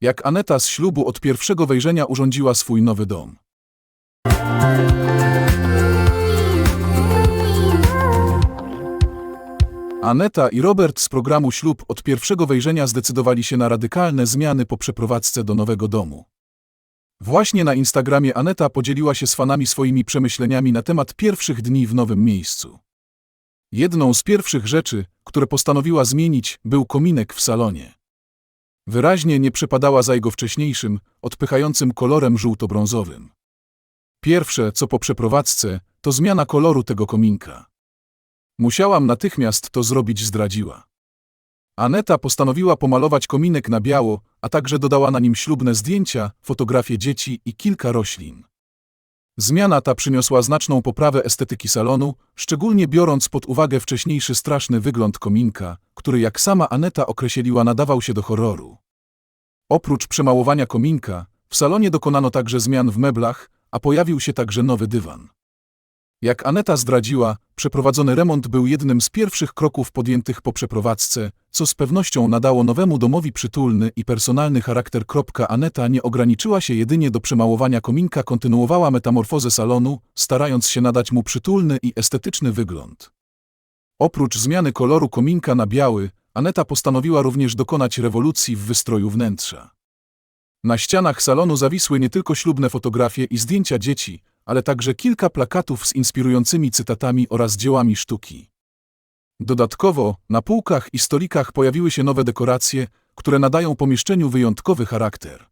Jak Aneta z ślubu od pierwszego wejrzenia urządziła swój nowy dom. Aneta i Robert z programu Ślub od pierwszego wejrzenia zdecydowali się na radykalne zmiany po przeprowadzce do nowego domu. Właśnie na Instagramie Aneta podzieliła się z fanami swoimi przemyśleniami na temat pierwszych dni w nowym miejscu. Jedną z pierwszych rzeczy, które postanowiła zmienić, był kominek w salonie. Wyraźnie nie przepadała za jego wcześniejszym, odpychającym kolorem żółto-brązowym. Pierwsze, co po przeprowadzce, to zmiana koloru tego kominka. Musiałam natychmiast to zrobić, zdradziła. Aneta postanowiła pomalować kominek na biało, a także dodała na nim ślubne zdjęcia, fotografie dzieci i kilka roślin. Zmiana ta przyniosła znaczną poprawę estetyki salonu, szczególnie biorąc pod uwagę wcześniejszy straszny wygląd kominka, który jak sama Aneta określiła nadawał się do horroru. Oprócz przemałowania kominka, w salonie dokonano także zmian w meblach, a pojawił się także nowy dywan. Jak Aneta zdradziła, przeprowadzony remont był jednym z pierwszych kroków podjętych po przeprowadzce, co z pewnością nadało nowemu domowi przytulny i personalny charakter. Aneta nie ograniczyła się jedynie do przemałowania kominka, kontynuowała metamorfozę salonu, starając się nadać mu przytulny i estetyczny wygląd. Oprócz zmiany koloru kominka na biały, Aneta postanowiła również dokonać rewolucji w wystroju wnętrza. Na ścianach salonu zawisły nie tylko ślubne fotografie i zdjęcia dzieci, ale także kilka plakatów z inspirującymi cytatami oraz dziełami sztuki. Dodatkowo, na półkach i stolikach pojawiły się nowe dekoracje, które nadają pomieszczeniu wyjątkowy charakter.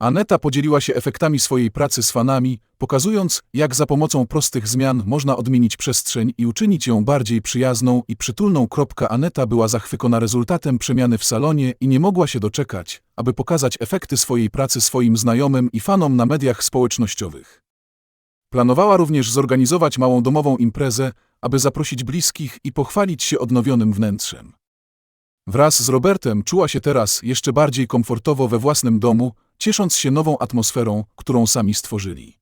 Aneta podzieliła się efektami swojej pracy z fanami, pokazując, jak za pomocą prostych zmian można odmienić przestrzeń i uczynić ją bardziej przyjazną i przytulną. Aneta była zachwycona rezultatem przemiany w salonie i nie mogła się doczekać, aby pokazać efekty swojej pracy swoim znajomym i fanom na mediach społecznościowych. Planowała również zorganizować małą domową imprezę, aby zaprosić bliskich i pochwalić się odnowionym wnętrzem. Wraz z Robertem czuła się teraz jeszcze bardziej komfortowo we własnym domu, ciesząc się nową atmosferą, którą sami stworzyli.